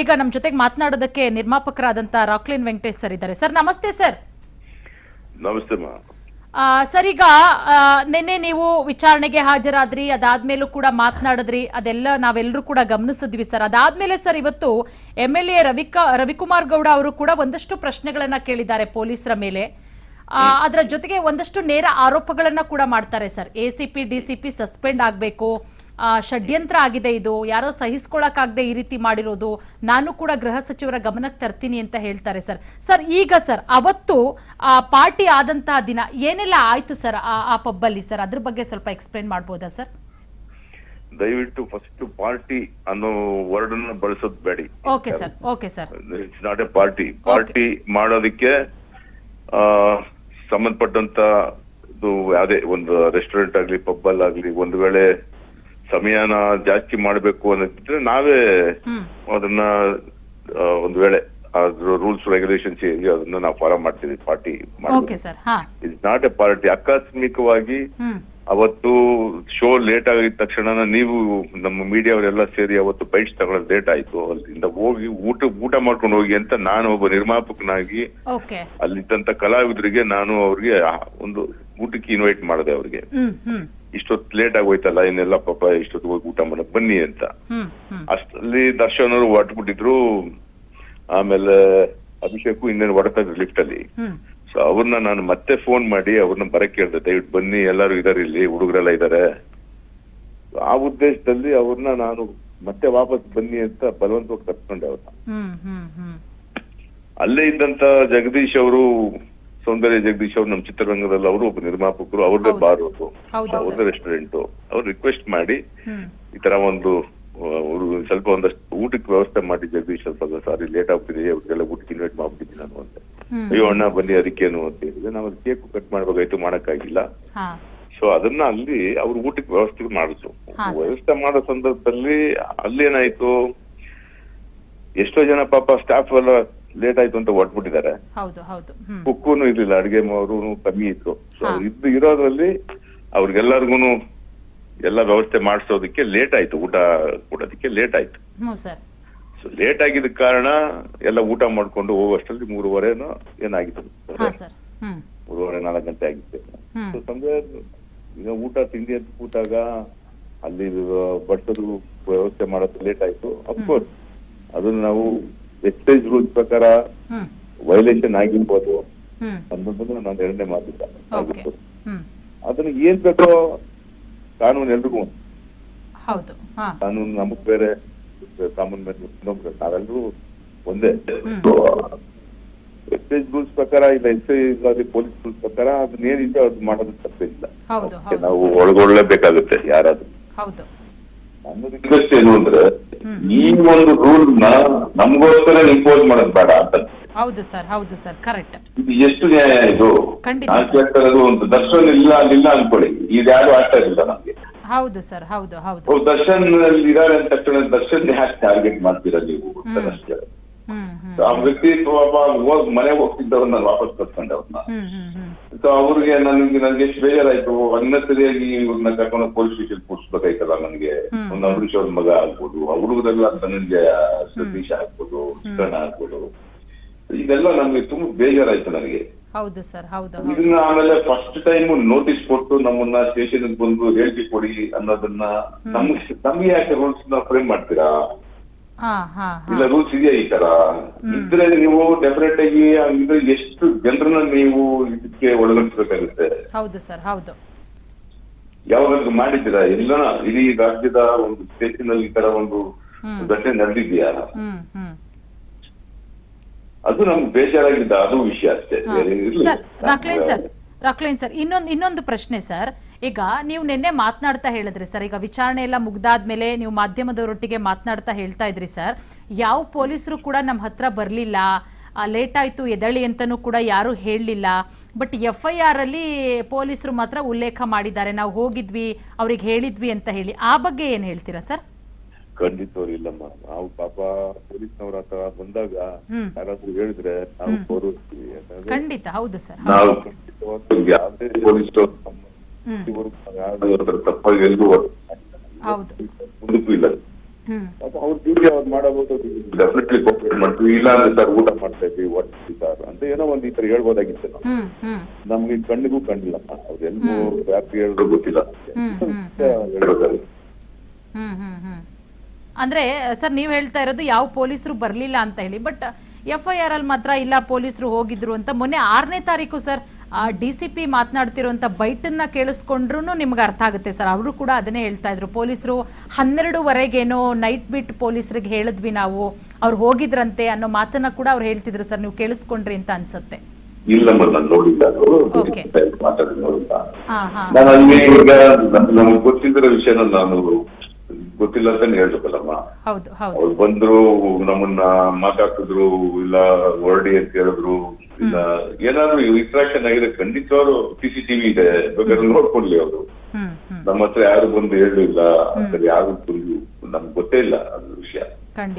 ಈಗ ನಮ್ಮ ಜೊತೆಗೆ ಮಾತನಾಡೋದಕ್ಕೆ ನಿರ್ಮಾಪಕರಾದಂಥ ರಾಕ್ಲಿನ್ ವೆಂಕಟೇಶ್ ಸರ್ ಇದ್ದಾರೆ. ಸರ್ ನಮಸ್ತೆ ಸರ್. ನಮಸ್ತೆ ಸರ್ ಈಗ ನಿನ್ನೆ ನೀವು ವಿಚಾರಣೆಗೆ ಹಾಜರಾದ್ರಿ ಅದಾದ್ಮೇಲೂ ಕೂಡ ಮಾತನಾಡಿದ್ರಿ ಅದೆಲ್ಲ ನಾವೆಲ್ಲರೂ ಕೂಡ ಗಮನಿಸಿದ್ವಿ ಸರ್. ಅದಾದ್ಮೇಲೆ ಸರ್ ಇವತ್ತು ಎಂ ಎಲ್ ಎ ರವಿಕಾ ರವಿಕುಮಾರ್ ಗೌಡ ಅವರು ಕೂಡ ಒಂದಷ್ಟು ಪ್ರಶ್ನೆಗಳನ್ನ ಕೇಳಿದ್ದಾರೆ ಪೊಲೀಸರ ಮೇಲೆ. ಅದರ ಜೊತೆಗೆ ಒಂದಷ್ಟು ನೇರ ಆರೋಪಗಳನ್ನ ಕೂಡ ಮಾಡ್ತಾರೆ sir. A C P D C P suspend ಆಗಬೇಕು ಷಡ್ಯಂತ್ರ ಆಗಿದೆ ಇದು. ಯಾರೋ ಸಹಿಸ್ಕೊಳಕ್ಕಾಗದೆ ಈ ರೀತಿ ಮಾಡಿರೋದು. ನಾನು ಕೂಡ ಗೃಹ ಸಚಿವರ ಗಮನಕ್ಕೆ ತರ್ತೀನಿ ಅಂತ ಹೇಳ್ತಾರೆ ಸರ್. ಸರ್ ಈಗ ಸರ್ ಅವತ್ತು ಆ ಪಾರ್ಟಿ ಆದಂತಹ ದಿನ ಏನೆಲ್ಲ ಆಯ್ತು ಸರ್ ಆ ಆ ಪಬ್ಬಲ್ಲಿ ಸರ್? ಅದ್ರ ಬಗ್ಗೆ ಸ್ವಲ್ಪ ಎಕ್ಸ್ಪ್ಲೇನ್ ಮಾಡ್ಬೋದಾ ಸರ್? ದಯವಿಟ್ಟು ಫಸ್ಟ್ ಪಾರ್ಟಿ ಅನ್ನೋ ವರ್ಡ್ ಅನ್ನ ಬಳಸೋದ್ ಬೇಡಿ. Okay sir. Okay sir. It's not a party party ಮಾಡೋದಕ್ಕೆ ಸಂಬಂಧಪಟ್ಟಂತ ಯಾವ್ದೇ ಒಂದು ರೆಸ್ಟೋರೆಂಟ್ ಆಗ್ಲಿ ಪಬ್ಬಲ್ ಆಗ್ಲಿ ಒಂದು ವೇಳೆ ಸಮಯನ ಜಾಸ್ತಿ ಮಾಡಬೇಕು ಅನ್ನೋದಿದ್ರೆ ನಾವೇ ಅದನ್ನ ಒಂದು ವೇಳೆ ಅದ್ರ ರೂಲ್ಸ್ ರೆಗ್ಯುಲೇಷನ್ಸ್ ಅದನ್ನ ನಾವು ಫಾಲೋ ಮಾಡ್ತೀವಿ party it's not a party ಆಕಸ್ಮಿಕವಾಗಿ ಅವತ್ತು ಶೋ ಲೇಟ್ ಆಗಿದ ತಕ್ಷಣ ನೀವು ನಮ್ಮ ಮೀಡಿಯಾವರೆಲ್ಲ ಸೇರಿ ಅವತ್ತು ಬೈಟ್ಸ್ ತಗೊಳ್ಳೋದು ಲೇಟ್ ಆಯ್ತು. ಅಲ್ಲಿಂದ ಹೋಗಿ ಊಟ ಊಟ ಮಾಡ್ಕೊಂಡು ಹೋಗಿ ಅಂತ ನಾನು ಒಬ್ಬ ನಿರ್ಮಾಪಕನಾಗಿ ಅಲ್ಲಿದ್ದಂತ ಕಲಾವಿದರಿಗೆ ನಾನು ಅವ್ರಿಗೆ ಒಂದು ಊಟಕ್ಕೆ ಇನ್ವೈಟ್ ಮಾಡಿದೆ ಅವ್ರಿಗೆ. ಇಷ್ಟೊತ್ತು ಲೇಟ್ ಆಗೋಯ್ತಲ್ಲ ಇನ್ನೆಲ್ಲ ಪಾಪ ಇಷ್ಟೊತ್ತು ಹೋಗಿ ಊಟ ಮಾಡಕ್ ಬನ್ನಿ ಅಂತ. ಅಷ್ಟಲ್ಲಿ ದರ್ಶನ್ ಅವರು ಹೊಟ್ಬಿಟ್ಟಿದ್ರು ಆಮೇಲೆ ಅಭಿಷೇಕು ಇನ್ನೇನು ಹೊರತಾದ್ರು ಲಿಫ್ಟ್ ಅಲ್ಲಿ. ಸೊ ಅವ್ರನ್ನ ನಾನು ಮತ್ತೆ ಫೋನ್ ಮಾಡಿ ಅವ್ರನ್ನ ಬರಕ್ ಕೇಳ್ದೆ ದಯವಿಟ್ಟು ಬನ್ನಿ ಎಲ್ಲರೂ ಇದಾರೆ ಇಲ್ಲಿ ಹುಡುಗರೆಲ್ಲ ಇದಾರೆ. ಆ ಉದ್ದೇಶದಲ್ಲಿ ಅವ್ರನ್ನ ನಾನು ಮತ್ತೆ ವಾಪಸ್ ಬನ್ನಿ ಅಂತ ಬಲವಂತವಾಗಿ ಕರ್ಕೊಂಡೆ ಅವ್ರನ್ನ. ಅಲ್ಲೇ ಇದ್ದಂತ ಜಗದೀಶ್ ಅವರು ಸೌಂದರ್ಯ ಜಗದೀಶ್ ಅವರು ನಮ್ಮ ಚಿತ್ರರಂಗದಲ್ಲಿ ಅವರು ಒಬ್ಬ ನಿರ್ಮಾಪಕರು ಅವ್ರದ್ದೇ ಹೌದು. ಬಾರ್ ಅದು. ಹೌದು ಅವ್ರದ್ದೇ ರೆಸ್ಟೋರೆಂಟ್ ಅವ್ರು ರಿಕ್ವೆಸ್ಟ್ ಮಾಡಿ ಈ ತರ ಒಂದು ಸ್ವಲ್ಪ ಒಂದಷ್ಟು ಊಟಕ್ಕೆ ವ್ಯವಸ್ಥೆ ಮಾಡಿ ಜಗದೀಶ್ ಸ್ವಲ್ಪ ಸಾರಿ ಲೇಟ್ ಆಗ್ತಿದೆ ಅವ್ರಿಗೆಲ್ಲ ಊಟಕ್ಕೆ ಇನ್ವೈಟ್ ಮಾಡ್ಬಿಟ್ಟಿದ್ದೀನಿ ನಾನು ಅಂತ. ಅಯ್ಯೋ ಅಣ್ಣ ಬನ್ನಿ ಅದಕ್ಕೇನು ಅಂತ ಹೇಳಿದ್ರೆ ನಾವು ಕೇಕ್ ಕಟ್ ಮಾಡ್ಬೇಕಾಯ್ತು ಮಾಡಕ್ಕಾಗಿಲ್ಲ. ಸೊ ಅದನ್ನ ಅಲ್ಲಿ ಅವ್ರು ಊಟಕ್ಕೆ ವ್ಯವಸ್ಥೆ ಮಾಡಿದ್ರು. ವ್ಯವಸ್ಥೆ ಮಾಡೋ ಸಂದರ್ಭದಲ್ಲಿ ಅಲ್ಲೇನಾಯ್ತು? ಎಷ್ಟೋ ಜನ ಪಾಪ ಸ್ಟಾಫ್ ಎಲ್ಲ ಲೇಟ್ ಆಯ್ತು ಅಂತ ಹೊಟ್ಬಿಟ್ಟಿದ್ದಾರೆ ಹೌದು ಹೌದು. ಹ್ಮ್. ಕುಕ್ಕೂನು ಇರ್ಲಿಲ್ಲ ಅಡಿಗೆ ಅವರು ಕಮ್ಮಿ ಇತ್ತು. ಸೊ ಇದು ಇದ್ದು ಇರೋದ್ರಲ್ಲಿ ಅವ್ರಿಗೆಲ್ಲರಿಗೂ ಎಲ್ಲ ವ್ಯವಸ್ಥೆ ಮಾಡಿಸೋದಕ್ಕೆ ಲೇಟ್ ಆಯ್ತು ಊಟ ಕೊಡೋದಕ್ಕೆ ಲೇಟ್ ಆಯ್ತು. ಹ್ಞೂ ಸರ್. ಸೊ ಲೇಟ್ ಆಗಿದ್ದ ಕಾರಣ ಎಲ್ಲ ಊಟ ಮಾಡ್ಕೊಂಡು ಹೋಗುವಷ್ಟರಲ್ಲಿ ಮೂರುವರೆನೋ ಏನಾಗಿತ್ತು. ಹಾ ಸರ್. ಹ್ಮ್. ಮೂರುವರೆ ನಾಲ್ಕು ಗಂಟೆ ಆಗಿತ್ತು. ಹ್ಮ್. ಸೊ ಸಂಜೆ ಈಗ ಊಟ ತಿಂಡಿ ಅಂತ ಕೂತಾಗ ಅಲ್ಲಿ ಬಡ್ಸೋದು ವ್ಯವಸ್ಥೆ ಮಾಡೋದು ಲೇಟ್ ಆಯ್ತು. ಅಫ್ಕೋರ್ಸ್ ಅದನ್ನ ನಾವು ಎಕ್ಸೈಸ್ ರೂಲ್ ಪ್ರಕಾರ ವೈಲೇಷನ್ ಆಗಿರ್ಬೋದು. ಅನ್ನೋದನ್ನ ನಾನು ಎರಡನೇ ಮಾತಿಲ್ಲ ಅದನ್ನ ಏನ್ ಬೇಕೋ ಕಾನೂನು ಎಲ್ರಿಗೂ ಕಾನೂನು ನಮಗ್ ಬೇರೆ ಕಾಮನ್ ಮ್ಯಾನ್ ಇನ್ನೊಬ್ರು ನಾವೆಲ್ಲರೂ ಒಂದೇ. ಎಕ್ಸೈಸ್ ರೂಲ್ಸ್ ಪ್ರಕಾರ ಇಲ್ಲ ಎಕ್ಸೈಸ್ ಪೊಲೀಸ್ ರೂಲ್ಸ್ ಪ್ರಕಾರ ಅದನ್ನ ಏನಿದೆ ಅದು ಮಾಡೋದು ತಪ್ಪಿಲ್ಲ ಇಲ್ಲ. ನಾವು ಒಳಗೊಳ್ಳಲೇಬೇಕಾಗುತ್ತೆ ಯಾರಾದ್ರೂ. ರಿಕ್ವೆಸ್ಟ್ ಏನು ಅಂದ್ರೆ ಈ ಒಂದು ರೂಲ್ನ ನಮಗೋಸ್ಕರ ಇಂಪೋಸ್ ಮಾಡೋದು ಬೇಡ ಅಂತ. ಹೌದು ಸರ್ ಹೌದು ಸರ್ ಕರೆಕ್ಟ್ ಇದು ಎಷ್ಟು ನ್ಯಾಯ ಇದು? ಖಂಡಿತ ನಾನು ಸರ್. ಕೇಳ್ತಾ ಇರೋದು ಒಂದು ದರ್ಶನ ಇಲ್ಲ ಅಲ್ಲಿಲ್ಲ ಅನ್ಕೊಳ್ಳಿ. ಇದು ಯಾರು ಆಗ್ತಾ ಇಲ್ಲ ನಮ್ಗೆ. ಹೌದು ಸರ್ ಹೌದು ಹೌದು. ಓ, ದರ್ಶನ್ ಅಲ್ಲಿ ಇದಾರೆ ಅಂತ ತಕ್ಷಣ ದರ್ಶನ್ ಯಾಕೆ ಟಾರ್ಗೆಟ್ ಮಾಡ್ತೀರಾ ನೀವು? ಅಂತ. ಆ ವ್ಯಕ್ತಿ ಪಾಪ ಹೋಗ್ ಮನೆಗೆ ಹೋಗ್ತಿದ್ದವ್ರನ್ನ ವಾಪಸ್ ಕರ್ಕೊಂಡೆ ಅವ್ರನ್ನ. ಸೊ ಅವ್ರಿಗೆ ನನಗೆ ನನಗೆ ಎಷ್ಟು ಬೇಜಾರಾಯ್ತು. ಅನ್ನಸರಿಯಾಗಿ ಇವ್ರನ್ನ ಕರ್ಕೊಂಡು ಪೊಲೀಸ್ ಸ್ಟೇಷನ್ ಕೂರಿಸ್ಬೇಕಾಯ್ತಲ್ಲ ನನಗೆ. ಒಂದು ಅಂಬರೀಶ್ ಅವ್ರ ಮಗ ಆಗ್ಬೋದು ಆ ಹುಡುಗರೆಲ್ಲ ಧನಂಜಯ ಸತೀಶ್ ಆಗ್ಬೋದು ಚಿತ್ರಣ ಆಗ್ಬೋದು. ಇದೆಲ್ಲ ನಮ್ಗೆ ತುಂಬಾ ಬೇಜಾರಾಯ್ತು ನನಗೆ. ಹೌದು ಸರ್ ಹೌದು ಇದನ್ನ ಆಮೇಲೆ ಫಸ್ಟ್ ಟೈಮ್ ನೋಟಿಸ್ ಕೊಟ್ಟು ನಮ್ಮನ್ನ ಸ್ಟೇಷನ್ ಬಂದು ಹೇಳಿಕೆ ಕೊಡಿ ಅನ್ನೋದನ್ನ ನಮ್ಗೆ ನಮ್ಗೆ ಯಾಕೆ ರೂಲ್ಸ್ನ ಫ್ರೇಮ್ ಮಾಡ್ತೀರಾ? ಇಲ್ಲ ರೂಲ್ಸ್ ಇದೆಯಾ ಈ ತರ? ಇದ್ರೆ ನೀವು ಡೆಫಿನೆಟ್ ಆಗಿ ಇದ್ರೆ ಎಷ್ಟು ಜನರನ್ನ ನೀವು ಇದಕ್ಕೆ ಒಳಗಡಿಸಬೇಕಾಗುತ್ತೆ ಹೌದು ಸರ್ ಹೌದು. ಯಾವಾಗಾದ್ರೂ ಮಾಡಿದ್ದೀರಾ? ಇಲ್ಲ ಇಡೀ ರಾಜ್ಯದ ಒಂದು ಸ್ಟೇಷನ್ ಅಲ್ಲಿ ಈ ತರ ಒಂದು. ಘಟನೆ ನಡೆದಿದೆಯಾ? ಅದು ನಮ್ಗೆ ಬೇಜಾರಾಗಿದ್ದ ಅದು ವಿಷಯ ಅಷ್ಟೇ. ರಾಕ್ಲೈನ್ ಸರ್ ರಾಕ್ಲೈನ್ ಸರ್ ಇನ್ನೊಂದು ಇನ್ನೊಂದು ಪ್ರಶ್ನೆ ಸರ್. ಈಗ ನೀವು ನಿನ್ನೆ ಮಾತನಾಡ್ತಾ ಹೇಳಿದ್ರಿ ಸರ್. ಈಗ ವಿಚಾರಣೆ ಎಲ್ಲ ಮುಗ್ದಾದ್ಮೇಲೆ ನೀವು ಮಾಧ್ಯಮದವರೊಟ್ಟಿಗೆ ಮಾತನಾಡ್ತಾ ಹೇಳ್ತಾ ಇದ್ರಿ ಸರ್. ಯಾವ ಪೊಲೀಸರು ಕೂಡ ನಮ್ಮ ಹತ್ರ ಬರಲಿಲ್ಲ. ಲೇಟ್ ಆಯ್ತು ಎದಳಿ ಅಂತನೂ ಕೂಡ ಯಾರು ಹೇಳಲಿಲ್ಲ. ಬಟ್ ಎಫ್ ಐ ಆರ್ ಅಲ್ಲಿ ಪೊಲೀಸರು ಮಾತ್ರ ಉಲ್ಲೇಖ ಮಾಡಿದ್ದಾರೆ. ನಾವು ಹೋಗಿದ್ವಿ ಅವ್ರಿಗೆ ಹೇಳಿದ್ವಿ ಅಂತ ಹೇಳಿ. ಆ ಬಗ್ಗೆ ಏನ್ ಹೇಳ್ತೀರಾ ಸರ್? ಖಂಡಿತವ್ರು ಇಲ್ಲಮ್ಮ ನಾವು ಪಾಪ ಪೊಲೀಸ್ನವ್ರ ಹತ್ರ ಬಂದಾಗ. ಯಾರಾದ್ರೂ ಹೇಳಿದ್ರೆ ನಾವು ಗೌರವಿಸ್ತೀವಿ ಖಂಡಿತ. ಹೌದು ಸರ್. ನಾವು ಖಂಡಿತವಾಗಿ ಯಾವುದೇ ಪೊಲೀಸರು ಹ್ಮ್. ಯಾವ್ದಾದ್ರು ತಪ್ಪಾಗಿ ಎಲ್ಲೂ ಹೌದು. ಮುಂದಕ್ಕೂ ಇಲ್ಲ. ಹ್ಮ್. ಪಾಪ ಅವ್ರ ಡ್ಯೂಟಿ ಅವ್ರು ಮಾಡಬಹುದು ಡೆಫಿನೆಟ್ಲಿ ಕೋಪರೇಟ್ ಮಾಡ್ತೀವಿ. ಇಲ್ಲ ಅಂದ್ರೆ ಸರ್ ಊಟ ಮಾಡ್ತಾ ಇದ್ವಿ ಒಟ್ಟಿಗೆ ಸರ್ ಅಂತ ಏನೋ ಒಂದ್ ಈ ತರ ಹೇಳ್ಬೋದಾಗಿತ್ತು ನಾವು ನಮ್ಗೆ ಕಣ್ಣಿಗೂ ಅವ್ರೆಲ್ಲೂ ವ್ಯಾಪ್ತಿ ಹೇಳಿದ್ರು ಗೊತ್ತಿಲ್ಲ. ಅಂದ್ರೆ ಸರ್ ನೀವ್ ಹೇಳ್ತಾ ಇರೋದು ಯಾವ ಪೊಲೀಸರು ಬರ್ಲಿಲ್ಲ ಅಂತ ಹೇಳಿ ಬಟ್ ಎಫ್ ಐ ಆರ್ ಅಲ್ಲಿ ಮಾತ್ರ ಇಲ್ಲ ಪೊಲೀಸರು ಹೋಗಿದ್ರು ಅಂತ ಮೊನ್ನೆ ಆರನೇ ತಾರೀಕು sir D C P bite ಬೈಟನ್ನ ಕೇಳಿಸ್ಕೊಂಡ್ರು ನಿಮ್ಗೆ ಅರ್ಥ ಆಗುತ್ತೆ ಸರ್. ಅವರು ಕೂಡ ಅದನ್ನೇ ಹೇಳ್ತಾ ಇದ್ರು. ಪೊಲೀಸರು ಹನ್ನೆರಡುವರೆಗೇನೋ ನೈಟ್ ಬಿಟ್ ಪೊಲೀಸರಿಗೆ ಹೇಳಿದ್ವಿ ನಾವು. ಅವ್ರು ಹೋಗಿದ್ರಂತೆ ಅನ್ನೋ ಮಾತನ್ನ ಕೂಡ ಅವ್ರು ಹೇಳ್ತಿದ್ರು ಸರ್. ನೀವು ಕೇಳಿಸ್ಕೊಂಡ್ರಿ ಅಂತ ಅನ್ಸುತ್ತೆ. ಇಲ್ಲ ನಾನು ನೋಡಿಲ್ಲ ನಾನು ಅಲ್ಲಿ ಈಗ ನಮ್ಗೆ ಗೊತ್ತಿದ್ದರ ವಿಷಯನ ನಾನು ಗೊತ್ತಿಲ್ಲ ಅಂತಾನೆ ಹೇಳ್ಬೇಕಲ್ಲಮ್ಮ. ಹೌದು ಹೌದು. ಅವ್ರು ಬಂದ್ರು ನಮ್ಮನ್ನ ಮಾತಾಡ್ತಿದ್ರು ಇಲ್ಲ ಹೊರಡಿ ಅಂತ ಹೇಳಿದ್ರು ಇಲ್ಲ ಏನಾದ್ರು ಇಂಟ್ರಾಕ್ಷನ್ ಆಗಿದೆ ಖಂಡಿತವಾದ್ರು ಸಿ ಸಿ ಟಿವಿ ಇದೆ ಬೇಕಾದ್ರೆ ನೋಡ್ಕೊಳ್ಳಿ ಅವರು. ನಮ್ಮ ಹತ್ರ ಯಾರು ಬಂದು ಹೇಳಿಲ್ಲ ಅಂತ ಯಾರು ನಮ್ಗೆ ಗೊತ್ತೇ ಇಲ್ಲ ಅದ್ರ ವಿಷಯ. ಖಂಡಿತ